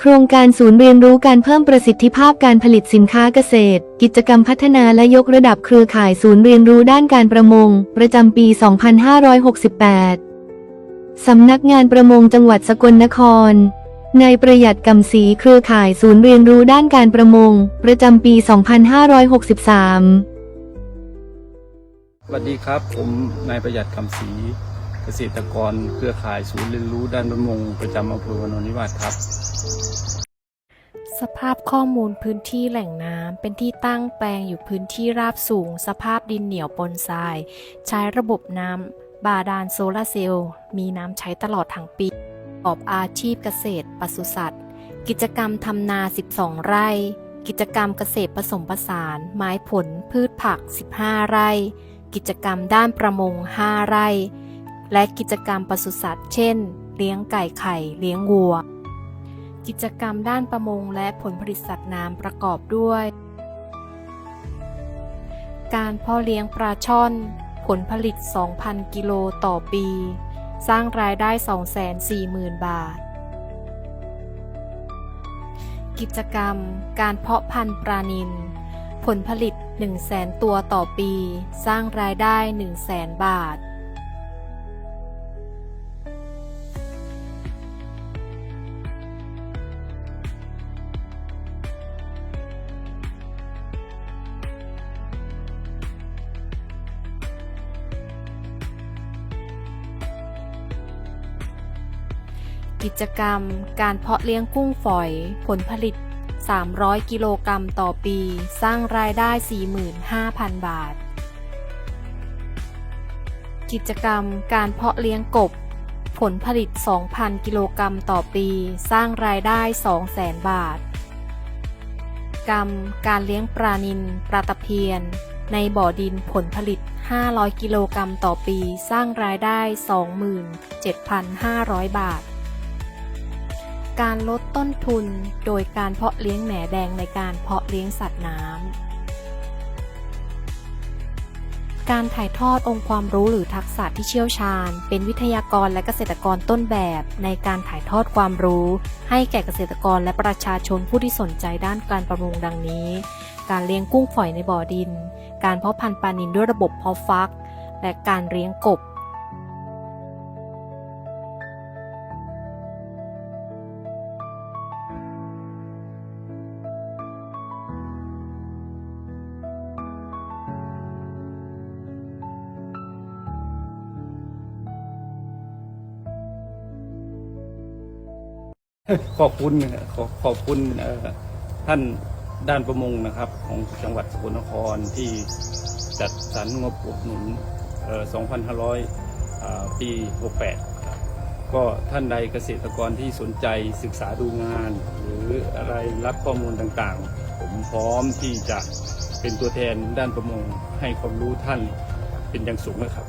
โครงการศูนย์เรียนรู้การเพิ่มประสิทธิภาพการผลิตสินค้าเกษตร กิจกรรมพัฒนาและยกระดับเครือข่ายศูนย์เรียนรู้ด้านการประมง ประจำปี 2568 สำนักงานประมงจังหวัดสกลนคร นายประหยัดกำศรีเครือข่ายศูนย์เรียนรู้ด้านการประมง ประจำปี 2563 สวัสดีครับ ผมนายประหยัดคำศรี เกษตรกรเครือข่ายศูนย์เรียนรู้ด้านประมงประจำอำเภอวานนิวาสครับ สภาพข้อมูลพื้นที่แหล่งน้ำเป็นที่ตั้งแปลงอยู่พื้นที่ราบสูง สภาพดินเหนียวปนทราย ใช้ระบบน้ำบาดาลโซลาร์เซลล์มีน้ำใช้ตลอดทั้งปีประกอบอาชีพเกษตรปศุสัตว์ กิจกรรมทำนา 12 ไร่ กิจกรรมเกษตรผสมผสาน ไม้ผลพืชผัก 15 ไร่ กิจกรรมด้านประมง 5 ไร่ และกิจกรรมปศุสัตว์ เช่น เลี้ยงไก่ไข่ เลี้ยงวัว กิจกรรมด้านประมงและผลผลิตสัตว์น้ำประกอบด้วย การเพาะเลี้ยงปลาช่อน ผลผลิต 2,000 กิโลต่อปี สร้างรายได้ 240,000 บาท กิจกรรม การเพาะพันธุ์ปลานิลผลผลิต 100,000 ตัวต่อปี สร้างรายได้ 100,000 บาท กิจกรรม การเพาะเลี้ยงกุ้งฝอย ผลผลิต 300 กิโลกรัมต่อปี สร้างรายได้ 45,000 บาท กิจกรรม การเพาะเลี้ยงกบ ผลผลิต 2,000 กิโลกรัมต่อปี สร้างรายได้ 200,000 บาท กรรม การเลี้ยงปลานิลปลาตะเพียน ในบ่อดินผลผลิต 500 กิโลกรัมต่อปี สร้างรายได้ 27,500 บาท การลดต้นทุนโดยการเพาะเลี้ยงแหนแดงในการเพาะเลี้ยงสัตว์น้ำ การถ่ายทอดองค์ความรู้หรือทักษะที่เชี่ยวชาญ เป็นวิทยากรและเกษตรกรต้นแบบในการถ่ายทอดความรู้ ให้แก่เกษตรกรและประชาชนผู้ที่สนใจด้านการประมงดังนี้ การเลี้ยงกุ้งฝอยในบ่อดิน การเพาะพันธุ์ปลานิลด้วยระบบเพาะฟัก และการเลี้ยงกบ ขอบคุณครับขอขอบคุณท่านด้านประมงนะครับ ของจังหวัดสกลนครที่จัดสรรงบอุดหนุน 2,500 ปี 68 ครับก็ท่านใดเกษตรกรที่สนใจศึกษาดูงาน หรืออะไรรับข้อมูลต่างๆ ผมพร้อมที่จะเป็นตัวแทนด้านประมงให้ความรู้ท่านเป็นอย่างสูงนะครับ